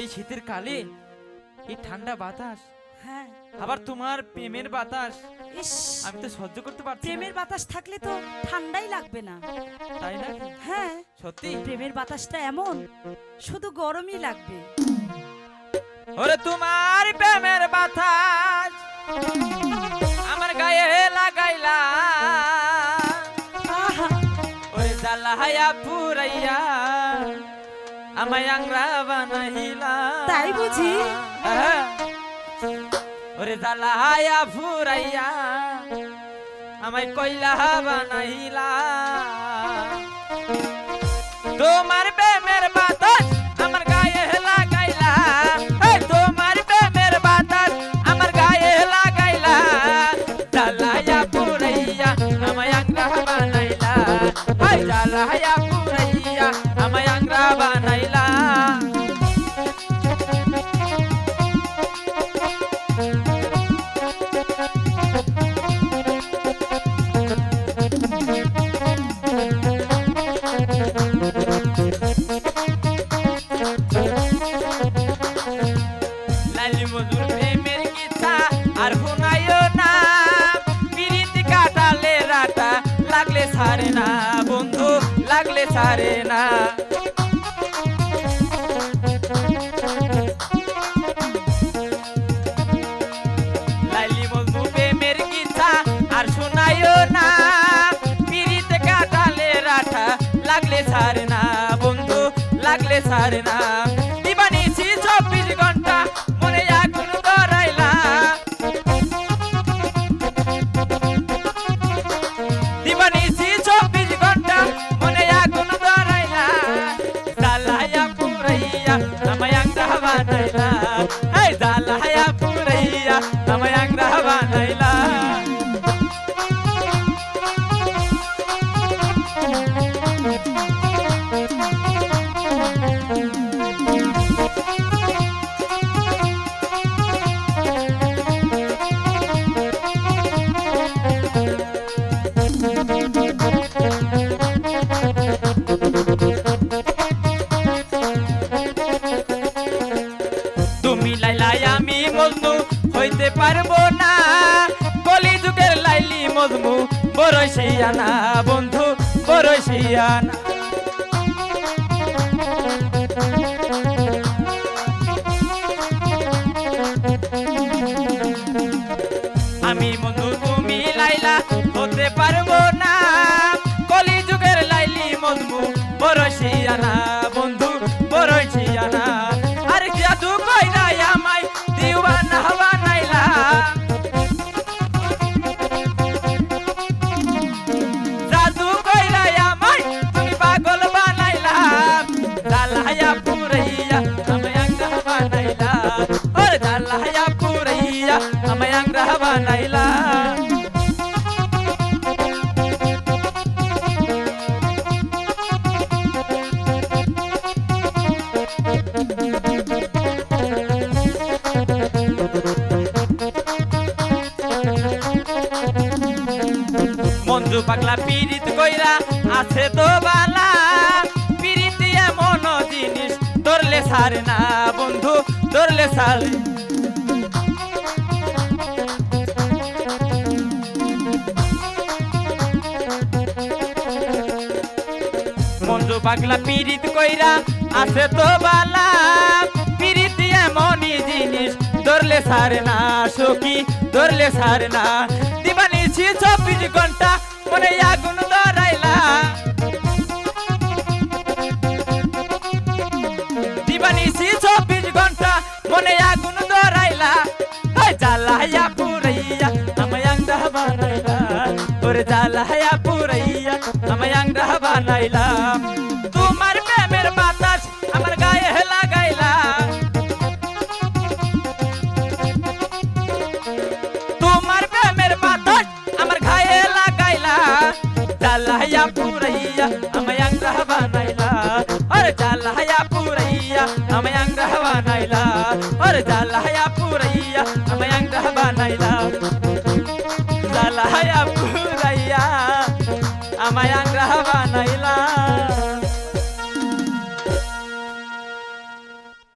এই শীতের কালে এই ঠান্ডা বাতাস হ্যাঁ। আবার তোমার প্রেমের বাতাস ইস আমি তো সহ্য করতে পারছি না। প্রেমের বাতাস থাকলে তো ঠান্ডাই লাগবে না। তাই না হ্যাঁ। সত্যি? প্রেমের বাতাসটা এমন শুধু গরমই লাগবে। ওরে তোমার প্রেমের আমায় আংরা বানাইলা তাই বুঝি? হ্যাঁ। ওরে জ্বালাহায়া ফুরাইয়া আমায় কইলা বানাইলা তোমার প্রেমের বাতাস আমার গায়ে লাগাইলা এই তোমার প্রেমের বাতাস আমার গায়ে লাগাইলা জ্বালায়া পুরাইয়া আমায় আংরা বানাইলা এই জ্বালায়া পুরাইয়া আমায় আংরা বানাইলা ছাড়ে না, বন্ধু, লাগলে ছাড়ে না। লাইলি মজনু প্রেমের আর না। লাগলে ছাড়ে না, বন্ধু, লাগলে ছাড়ে না। হইতে পারব না। কলি যুগের লাইলি মজনু বড় শিয়ানা বন্ধু বড় শিয়ানা। আমি বন্ধু তুমি লাইলা, হতে পারব না। কলি যুগের লাইলি মজনু বড় শিয়ানা। আংরা বানাইলা। মঞ্জু পাগলা পীড়িত কইরা আছে তো বালা। পীড়িত এমন জিনিস ধরলে সারে না বন্ধু, ধরলে সারে। পাগলা পীড়িত কইরা আছে তো বালা। পীড়িত এমনই জিনিস, ধরলে সারে না সখী, ধরলে সারে না। দিবানিছি চব্বিশ ঘণ্টা, মনে আগুন ধরাইলা। দিবানিছি চব্বিশ ঘণ্টা, মনে আগুন ধরাইলা। জ্বালাইয়া পুরাইয়া, আমায় আংটা বানাইলা। ওরে জ্বালাইয়া পুরাইয়া, আমায় আংটা বানাইলা। जालया पुरैया हम अंगह बनैला और जालया पुरैया हम अंगह बनैला जालया